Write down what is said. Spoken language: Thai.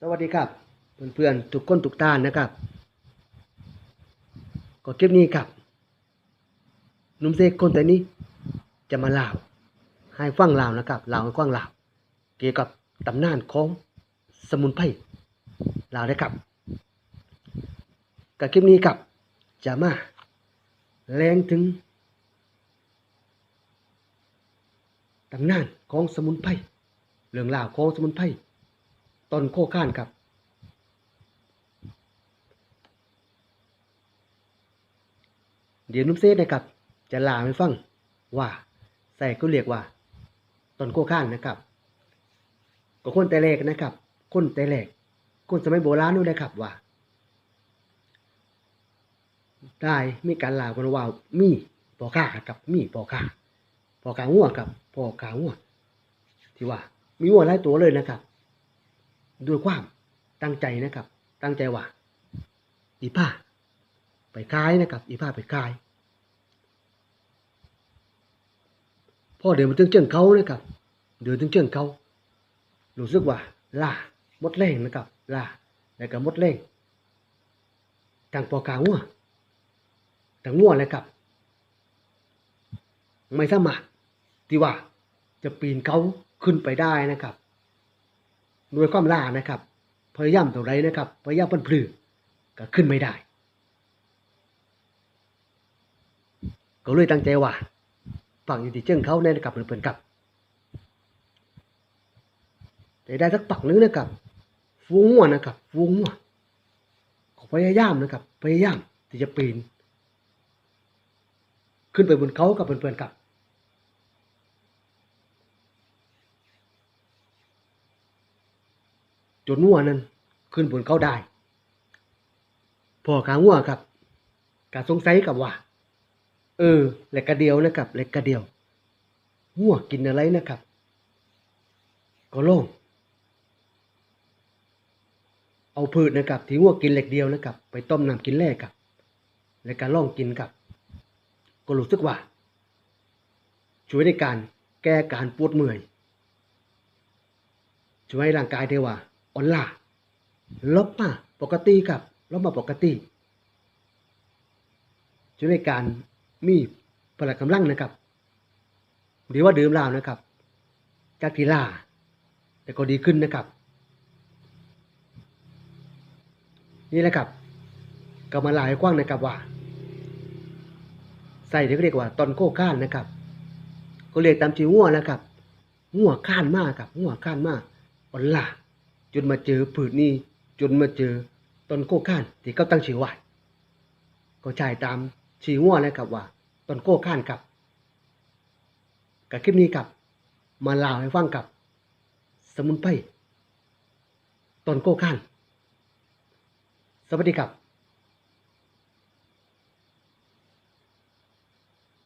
สวัสดีครับเพื่อนๆทุกคนทุกท่านนะครับก็คลิปนี้ครับนุ่มเซกคนแต่นี้จะมาเล่าให้ฟังเล่านะครับเล่าให้ฟังเล่าเกี่ยวกับตำนานของสมุนไพรเล่าได้ครับกับคลิปนี้ครับจะมาแรงถึงตำนานของสมุนไพรเรื่องราวของสมุนไพร ต้นโคข้านครับ เดี๋ยวนุ่มเซตนะครับ จะลาให้ฟังว่าใส่ก็เรียกว่าต้นโคข้านนะครับก็คนแต่แรกนะครับ คนแต่แรกคนสมัยโบราณนู่นนะครับว่า ได้มีการลาวกันว่ามีปอข้ากับมีปอข้าปอข้างัวกับปอข้างัวที่ว่า มีงัวหลายตัวเลยนะครับ ด้วยความตั้งใจนะครับ ตั้งใจว่า อีผ้าไปขายนะครับ อีผ้าไปขายพ่อเดินมาถึงเชิงเขานะครับ เดินถึงเชิงเขารู้สึกว่าล่ามดแรงนะครับล่าแล้วก็มดแรงทางปอกางัวทางงัวเลยครับ ไม่สามารถที่ว่าจะปีนเขาขึ้นไปได้นะครับ ด้วยความล่านะครับ พยายามเท่าไรนะครับพยายามเพิ่นพลือก็ขึ้นไม่ได้ ก็เลยตั้งใจว่าฝั่งอยู่ที่เชิงเขาเนี่ยนะครับเพื่อนๆครับแต่ได้สักปักนึงนะครับฟูงัวนะครับฟูงัวก็พยายามนะครับ พยายามที่จะปีน ขึ้นไปบนเขากับเพื่อนๆครับ จนงัวนั้นขึ้นบนเขาได้พ่อขางัวครับกาสงสัยกับว่า เออเล็กกระเดียวนะครับเล็กกระเดียวงัวกินอะไรนะครับ ก็ลองเอาพืชนะครับที่งัวกินเหล็กเดียวนะครับ ไปต้มน้ำกินแร่กับ แล้วก็ลองกินกับ ก็รู้สึกว่า ช่วยในการแก้การปวดเมื่อยช่วยให้ร่างกายเทว่า อ่อนล้าลบมาปกติครับลบมาปกติช่วยในการมีพละกำลังนะครับหรือว่าดื่มเหล้านะครับจากทีลาแต่ก็ดีขึ้นนะครับ นี่แหละครับก็มาลาให้กว้างนะครับว่า ใส่ที่เขาเรียกว่าตอนโก้ข้านนะครับ ก็เรียกตามชื่องัวนะครับงัวข้านมากครับงัวข้านมากอ่อนล้า จนมาเจอผืนนี้จนมาเจอต้นโก้ข้านที่เขาตั้งชื่อไว้ก็ใช่ตามชื่อว่านะครับว่าต้นโก้ข้านครับกับคลิปนี้ครับมาเล่าให้ฟังกับ สมุนไพรต้นโก้ข้านสวัสดีครับ